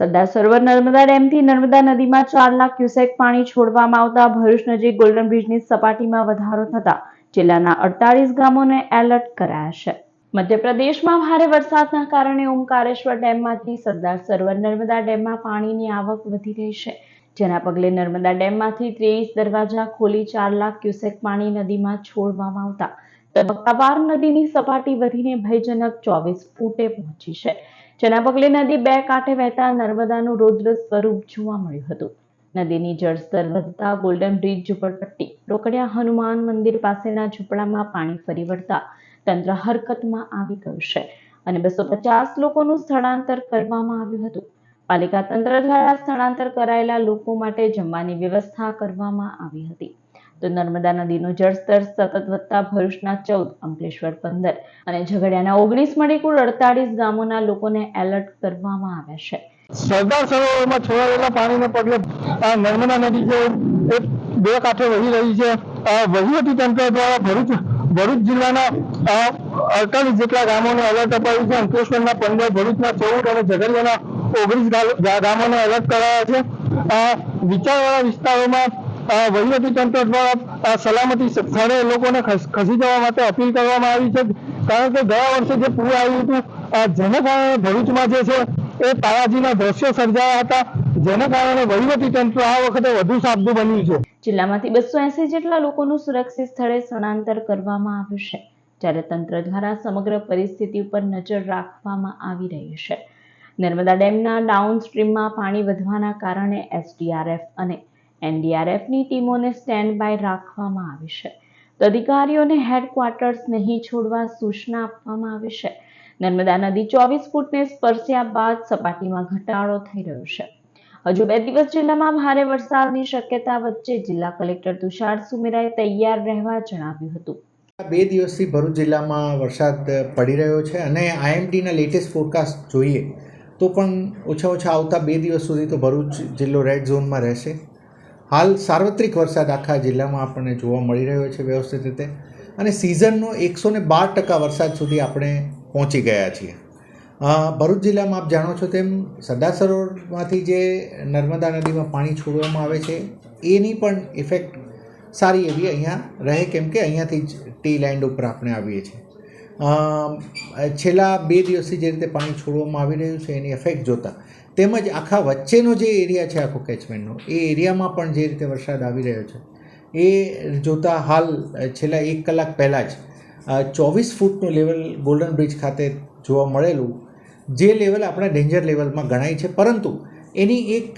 સરદાર સરોવર નર્મદા ડેમથી નર્મદા નદીમાં ચાર લાખ ક્યુસેક પાણી છોડવામાં આવતા ભરૂચ નજીક ગોલ્ડન બ્રિજની સપાટીમાં વધારો થતા જિલ્લાના અડતાલીસ ગામોને એલર્ટ કરાયા છે. મધ્યપ્રદેશમાં ભારે વરસાદના કારણે ઓમકારેશ્વર ડેમમાંથી સરદાર સરોવર નર્મદા ડેમમાં પાણીની આવક વધી રહી છે. જેના પગલે નર્મદા ડેમમાંથી ત્રેવીસ દરવાજા ખોલી ચાર લાખ ક્યુસેક પાણી નદીમાં છોડવામાં આવતા. તબક્કાવાર નદીની સપાટી વધીને ભયજનક ચોવીસ ફૂટે પહોંચી છે. જેના પગલે નદી બે કાંઠે વહેતા નર્મદાનું રૌદ્ર સ્વરૂપ જોવા મળ્યું હતું. નદીની જળસ્તર વધતા ગોલ્ડન બ્રિજ ઝુંપડપટ્ટી રોકડિયા હનુમાન મંદિર પાસેના ઝૂંપડામાં પાણી ફરી વળતા તંત્ર હરકતમાં આવી ગયું છે અને બસો પચાસ લોકોનું સ્થળાંતર કરવામાં આવ્યું હતું. પાલિકા તંત્ર દ્વારા સ્થળાંતર કરાયેલા લોકો માટે જમવાની વ્યવસ્થા કરવામાં આવી હતી. તો નર્મદા નદીનું જળસ્તર સતત વધતા ભરૂચના ચૌદ, અંકલેશ્વર પંદર અને ઝઘડિયાના ઓગણીસ મળી કુલ અડતાલીસ ગામોના લોકોને એલર્ટ કરવામાં આવ્યા છે. સરદાર સરોવરમાં છોડાયેલા પાણીને પગલે નર્મદા નદી એ બે કાંઠે વહી રહી છે. વહીવટી તંત્ર દ્વારા ભરૂચ ભરૂચ જિલ્લાના અડતાલીસ જેટલા ગામોને એલર્ટ અપાયું છે. અંકલેશ્વરના પંદર, ભરૂચના ચૌદ અને ઝઘડિયાના ઓગણીસ ગામોને એલર્ટ કરાયા છે. આ વિચારવાળા વિસ્તારોમાં વહીવટી તંત્ર સલામતી સ્થળે લોકોને ખસ- જવા માટે અપીલ કરવામાં આવી છે. કારણ કે ગયા વર્ષે જે પૂર આવ્યું હતું જેના કારણે ભરૂચમાં જે છે, એ તારાજીના દ્રશ્યો સર્જાયા હતા. જેના કારણે વહીવટી તંત્ર આ વખતે વધુ સાબદું બન્યું છે. જિલ્લામાંથી બસો એસી જેટલા લોકોનું સુરક્ષિત સ્થળે સ્થળાંતર કરવામાં આવ્યું છે, જ્યારે તંત્ર દ્વારા સમગ્ર પરિસ્થિતિ ઉપર નજર રાખવામાં આવી રહી છે. નર્મદા ડેમના ડાઉન સ્ટ્રીમમાં પાણી વધવાના કારણે એસડીઆરએફ અને એનડીઆરએફની ટીમોને સ્ટેન્ડ બાય રાખવામાં આવી છે. અધિકારીઓને હેડક્વાર્ટર્સ નહીં છોડવા સૂચના આપવામાં આવી છે. નર્મદા નદી ચોવીસ ફૂટને સ્પર્શ્યા બાદ સપાટીમાં ઘટાડો થઈ રહ્યો છે. હજુ બે દિવસ જિલ્લામાં ભારે વરસાદની શક્યતા વચ્ચે જિલ્લા કલેક્ટર તુષાર સુમેરાએ તૈયાર રહેવા જણાવ્યું હતું. બે દિવસથી ભરૂચ જિલ્લામાં વરસાદ પડી રહ્યો છે અને આઈએમડીના લેટેસ્ટ ફોરકાસ્ટ જોઈએ તો પણ ઓછા ઓછા આવતા બે દિવસ સુધી તો ભરૂચ જિલ્લો રેડ ઝોનમાં રહેશે. હાલ સાર્વત્રિક વરસાદ આખા જિલ્લામાં આપણને જોવા મળી રહ્યો છે વ્યવસ્થિત રીતે. અને સિઝનનો એકસો ને બાર ટકા વરસાદ સુધી આપણે પહોંચી ગયા છીએ. ભરૂચ જિલ્લામાં આપ જાણો છો તેમ સરદાર સરોવરમાંથી જે નર્મદા નદીમાં પાણી છોડવામાં આવે છે, એની પણ ઇફેક્ટ સારી એવી અહીંયા રહે કેમ કે અહીંયાથી જ ટી લેન્ડ ઉપર આપણે આવીએ છીએ. છેલ્લા બે દિવસથી જે રીતે પાણી છોડવામાં આવી રહ્યું છે, એની ઇફેક્ટ જોતા તેમજ આખા વચ્ચેનો જે એરિયા છે આખો કેચમેન્ટનો, એ એરિયામાં પણ જે રીતે વરસાદ આવી રહ્યો છે, એ જોતાં હાલ છેલ્લા એક કલાક પહેલાં જ ચોવીસ ફૂટનું લેવલ ગોલ્ડન બ્રિજ ખાતે જોવા મળેલું, જે લેવલ આપણા ડેન્જર લેવલમાં ગણાય છે. પરંતુ એની એક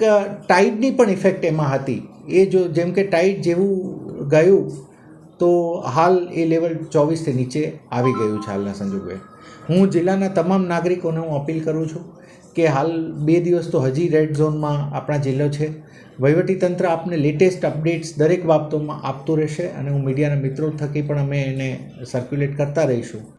ટાઈડની પણ ઇફેક્ટ એમાં હતી. એ જો જેમ કે ટાઈડ જેવું ગયું તો હાલ એ લેવલ ચોવીસથી નીચે આવી ગયું છે હાલના સંજોગોએ હું જિલ્લાના તમામ નાગરિકોને હું અપીલ કરું છું કે હાલ બે દિવસ તો હજી રેડ ઝોનમાં આપણા જિલ્લો છે. વહીવટીતંત્ર આપને લેટેસ્ટ અપડેટ્સ દરેક બાબતોમાં આપતું રહેશે અને હું મીડિયાના મિત્રો થકી પણ અમે એને સર્ક્યુલેટ કરતા રહીશું.